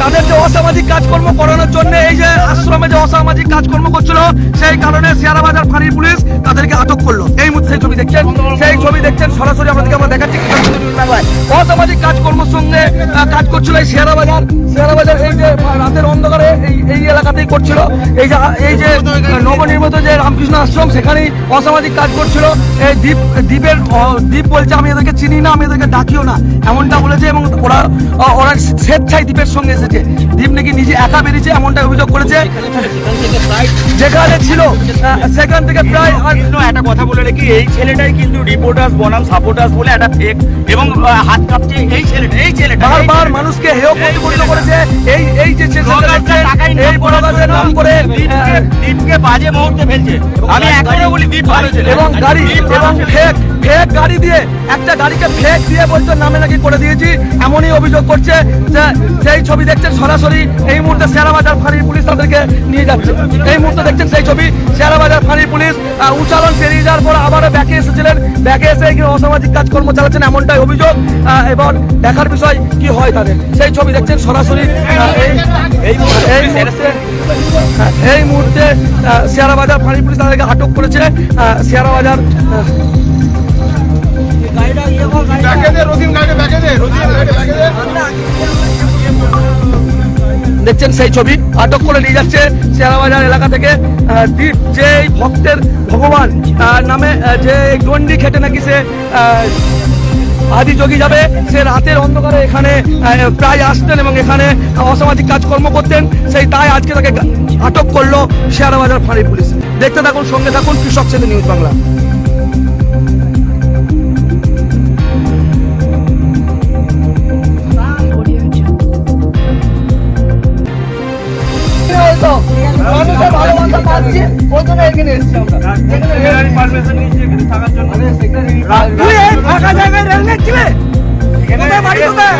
তাদের যে অসামাজিক কাজকর্ম করানোর জন্য এই যে আশ্রমে যে অসামাজিক কাজকর্ম করছিল, সেই কারণে শেয়ারা বাজার ফাঁড়ির পুলিশ তাদেরকে আটক করল। এই মুহূর্তে ছবি দেখছেন, সেই ছবি দেখছেন। সরাসরি আপনাদেরকে আমরা দেখাচ্ছি। অসামাজিক কাজকর্মের সঙ্গে কাজ করছিল এই শেয়ারা বাজার শেয়ারা বাজার এই যে রাতের অন্ধকারে এই এলাকাতেই করছিল। এই এই যে নবনির্মিত যে রামকৃষ্ণ আশ্রম, সেখানেই অসামাজিক কাজ করছিল। এই দ্বীপ, দ্বীপের দ্বীপ বলছে, আমি এদেরকে চিনি না, আমি এদেরকে ডাকিও না। এমনটা বলেছে এবং ওরা ওরা স্বেচ্ছায় দ্বীপের সঙ্গে এসেছে। দ্বীপ নাকি নিজে একা বেরিয়েছে এমনটা অভিযোগ করেছে। যেখানে ছিল সেখান থেকে প্রায় একটা কথা বলে রেখি, এই ছেলেটাই কিন্তু রিপোর্টার্স বনাম সাপোর্টার্স বলে একটা ফেক এবং হাত কাঁপছে এই ছেলেটা এই ছেলেটা বারবার মানুষকে হেয় প্রতিপন্ন করেছে এই এই যে এই ইনকাম নাম করে দীপকে বাজে মুহূর্তে ফেলছে। আমি একবারও বলি দীপ ভালো ছেলে। এবং গাড়ি এবং ফেক ফেক গাড়ি দিয়ে, একটা গাড়িকে ফেক দিয়ে বলছে নামে নাকি করে দিয়েছি, এমনই অভিযোগ করছে যে সেই ছবি দেখছেন সরাসরি এই মুহূর্তে শেয়ারাবাজার ফাঁড়ির পুলিশ তাদেরকে নিয়ে যাচ্ছে। এই মুহূর্তে দেখছেন সেই ছবি, শেয়ারাবাজার ফাঁড়ির পুলিশ উচ্চারণ পেরিয়ে যাওয়ার পর আবারও ব্যাকে এসেছিলেন। ব্যাকে এসে এখানে অসামাজিক কাজকর্ম চালাচ্ছেন, এমনটাই অভিযোগ। এবং দেখার বিষয় কি হয় তাদের। সেই ছবি দেখছেন সরাসরি এই মুহূর্তে শেয়ারাবাজার ফাঁড়ি পুলিশ তাদেরকে আটক করেছে। শেয়ারাবাজার দেখছেন সেই ছবি, আটক করে নিয়ে যাচ্ছে শেয়ারাবাজার এলাকা থেকে দীপ, যে ভক্তের ভগবান নামে যে গন্ডি খেটে নাকি সে আদি যোগী যাবে, সে রাতের অন্ধকারে এখানে প্রায় আসতেন এবং এখানে অসামাজিক কাজকর্ম করতেন। সেই তাই আজকে তাকে আটক করল শেয়ারাবাজার ফাঁড়ি পুলিশ। দেখতে থাকুন, সঙ্গে থাকুন, কৃষক সেতু নিউজ বাংলা। এখানে এসেছি আমরা সেক্রেটারি পারমিশন নিয়েছি এখানে থাকার জন্য তুই এই ফাঁকা জায়গায় রেল গেছিলে কোথায় বাড়ি কোথায়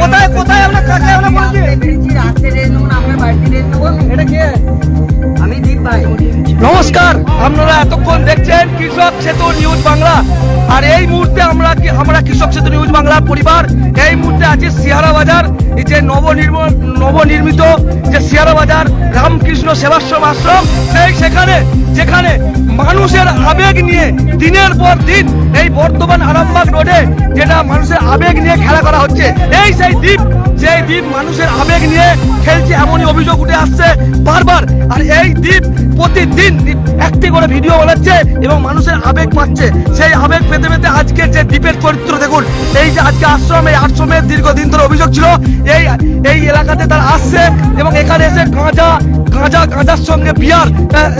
কোথায় কোথায় আমরা কাছে আমরা বলছি এটা কে আমি দীপ ভাই নমস্কার আপনারা এতক্ষণ দেখছেন কৃষক সেতু নিউজ বাংলা। আর এই মুহূর্তে আমরা আমরা কৃষক সেতু নিউজ বাংলার পরিবার, এই মুহূর্তে আছি সিয়ারা বাজার, এই যে নবনির্ম নবনির্মিত যে সিয়ারা বাজার, রামকৃষ্ণ সেবাশ্রম আশ্রম, সেই সেখানে যেখানে মানুষের আবেগ নিয়ে দিনের পর দিন এই বর্তমান আরামবাগ রোডে যেটা মানুষের আবেগ নিয়ে খেলা করা হচ্ছে। এই সেই দ্বীপ যে দ্বীপ মানুষের আবেগ নিয়ে খেলছে এমনই অভিযোগ উঠে আসছে বারবার। আর এই দ্বীপ প্রতিদিন একটি করে ভিডিও বানাচ্ছে এবং মানুষের আবেগ পাচ্ছে। সেই আবেগ পেতে পেতে আজকের যে দ্বীপের চরিত্র, দেখুন, এই যে আজকে আশ্রম এই আশ্রমের দীর্ঘদিন ধরে অভিযোগ ছিল, এই এই এলাকাতে তারা আসছে এবং এখানে এসে গাঁজা গাঁজা গাঁজার সঙ্গে বিয়ার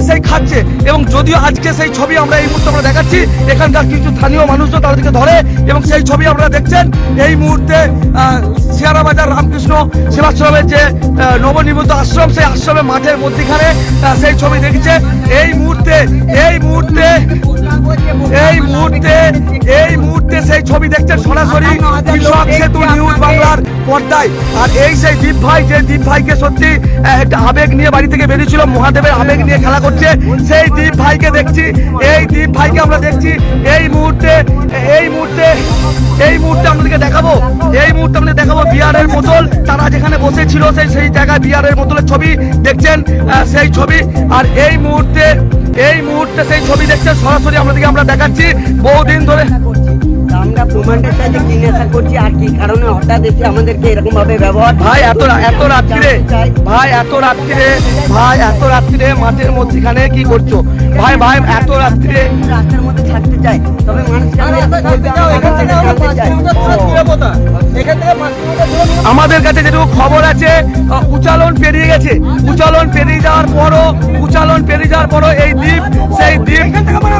সেই খাচ্ছে। এবং যদিও আজকে সেই ছবি আমরা এই মুহূর্তে আমরা দেখাচ্ছি, এখানকার কিছু স্থানীয় মানুষজন তাদেরকে ধরে এবং সেই ছবি আমরা দেখছেন। এই মুহূর্তে আহ, শিয়ারা বাজার রামকৃষ্ণ সেবাশ্রমের যে নবনির্মিত আশ্রম সেই আশ্রমের মাঠের মধ্যিখানে সেই ছবি দেখছে। এই মুহূর্তে এই মুহূর্তে এই মুহূর্তে এই মুহূর্তে সেই ছবি দেখছেন সরাসরি সেতু নিউজ বাংলার পর্দায়। আর এই সেই দীপ ভাই যে দীপ ভাইকে সত্যি একটা আবেগ নিয়ে বাড়ি থেকে বেরিয়েছিল মহাদেবের আবেগ নিয়ে খেলা করছে সেই দীপ ভাইকে দেখছি এই দীপ ভাইকে আমরা দেখছি। এই মুহূর্তে এই মুহূর্তে এই মুহূর্তে আপনাদেরকে দেখাবো এই মুহূর্তে আপনাদের দেখাবো বিয়ারের বোতল। তারা যেখানে বসেছিল সেই সেই জায়গায় বিয়ারের বোতলের ছবি দেখছেন সেই ছবি। আর এই মুহূর্তে এই মুহূর্তে সেই ছবি দেখছেন সরাসরি আপনাদেরকে আমরা দেখাচ্ছি। বহুদিন ধরে আমরা প্রমাণটা চাই যে কি নেশা করছি আর কি কারণে হঠাৎ এসে আমাদেরকে এরকম ভাবে ব্যবহার ভাই এত রা- এত রাত্রিরে ভাই এত রাত্রিরে ভাই এত রাত্রিরে মাঠের মধ্যখানে কি করছ? ভাই ভাই এত রাত্রিরে রাস্তার মধ্যে ছাড়তে চাই তবে মানুষকে আমাদের কাছে যেটুকু খবর আছে উচালন পেরিয়ে গেছে। উচালন পেরিয়ে যাওয়ার পরও উচালন পেরিয়ে যাওয়ার পরও এই দ্বীপ, সেই দ্বীপ,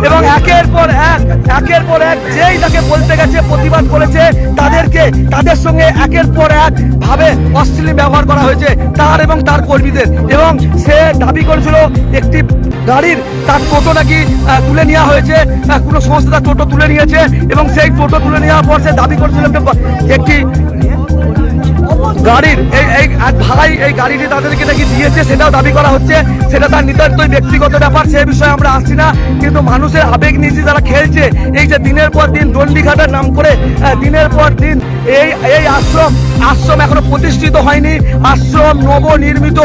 এবং একের পর এক, একের পর এক যেই তাকে বলতে গেছে, প্রতিবাদ করেছে, তাদেরকে, তাদের সঙ্গে একের পর এক ভাবে অশ্লীল ব্যবহার করা হয়েছে, তার এবং তার কর্মীদের। এবং সে দাবি করেছিল, একটি গাড়ির তার টোটো নাকি তুলে নেওয়া হয়েছে কোনো সংস্থা তার টোটো তুলে নিয়েছে, এবং সেই টোটো তুলে নেওয়ার পর সে দাবি করেছিল, একটি গাড়ির এই এই ভাই এই গাড়িটি তাদেরকে নাকি দিয়েছে, সেটাও দাবি করা হচ্ছে। সেটা তার নিতান্তই ব্যক্তিগত ব্যাপার, সে বিষয়ে আমরা আসছি না। কিন্তু মানুষের আবেগ যে যারা খেলছে, এই যে দিনের পর দিন দণ্ডিঘাটার নাম করে দিনের পর দিন এই এই আশ্রম আশ্রম এখনও প্রতিষ্ঠিত হয়নি। আশ্রম নবনির্মিত।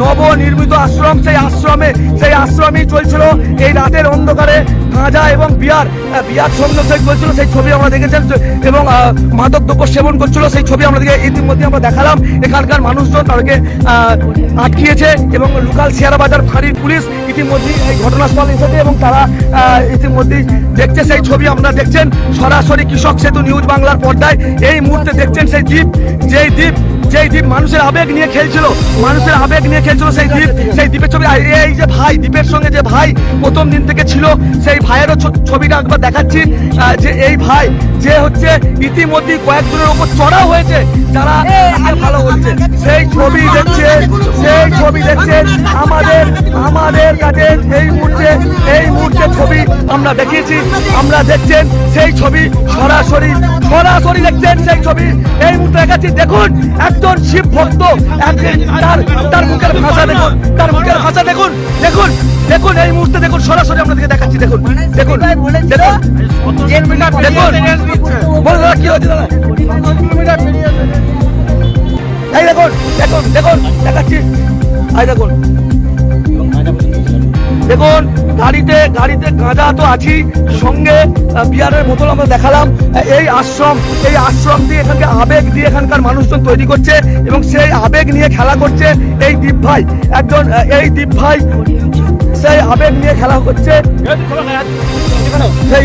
নবনির্মিত আশ্রম, সেই আশ্রমে, সেই আশ্রমেই চলছিল এই রাতের অন্ধকারে গাঁজা এবং বিয়ার। বিয়ার সেই চলছিল সেই ছবি আমরা দেখেছেন এবং মাদক দ্রব্য সেবন করছিল, সেই ছবি আমরা দেখে ইতিমধ্যে আমরা দেখালাম। এখানকার মানুষজন তাদেরকে আটকিয়েছে এবং লোকাল শেয়ারা বাজার ফাঁড়ির পুলিশ ইতিমধ্যে এই ঘটনাস্থলে এসেছে এবং তারা ইতিমধ্যেই দেখছে, সেই ছবি আমরা দেখছেন। সরাসরি কৃষক সেতু নিউজ বাংলার পর্দায় এই মুহূর্তে দেখছেন সেই দ্বীপ, যেই দ্বীপ যেই দ্বীপ মানুষের আবেগ নিয়ে খেলছিল, মানুষের আবেগ নিয়ে খেলছিল সেই দ্বীপ, সেই দ্বীপের ছবি এই যে ভাই, দ্বীপের সঙ্গে যে ভাই প্রথম দিন থেকে ছিল, সেই ভাইয়েরও ছবিটা একবার দেখাচ্ছি যে এই ভাই যে হচ্ছে ইতিমধ্যে কয়েকজনের উপর চড়া হয়েছে যারা ভালো বলছে সেই ছবি দেখছে সেই ছবি দেখছে আমাদের আমাদের কাছে এই মুহূর্তে এই মুহূর্তে ছবি আমরা দেখিয়েছি আমরা দেখছেন সেই ছবি সরাসরি সরাসরি দেখছেন সেই ছবি। এই মুহূর্তে দেখাচ্ছি দেখুন একজন শিব ভক্ত একজন তার তার মুখের ভাষা দেখুন তার মুখের ভাষা দেখুন। দেখুন, এই মুহূর্তে দেখুন, সরাসরি আপনাদেরকে দেখাচ্ছি, দেখুন দেখুন দেখুন দেখুন। বলে দাদা, কি হচ্ছে দাদা? এই দেখুন দেখুন দেখুন, দেখাচ্ছি। আই দেখুন। দেখুন গাড়িতে গাড়িতে গাঁজা তো আছি সঙ্গে বিয়ারের বোতল আমরা দেখালাম। এই আশ্রম এই আশ্রম দিয়ে এখানকে আবেগ দিয়ে এখানকার মানুষজন তৈরি করছে এবং সেই আবেগ নিয়ে খেলা করছে এই দ্বীপ ভাই। একজন এই দ্বীপ ভাই সেই আবেগ নিয়ে খেলা করছে। সেই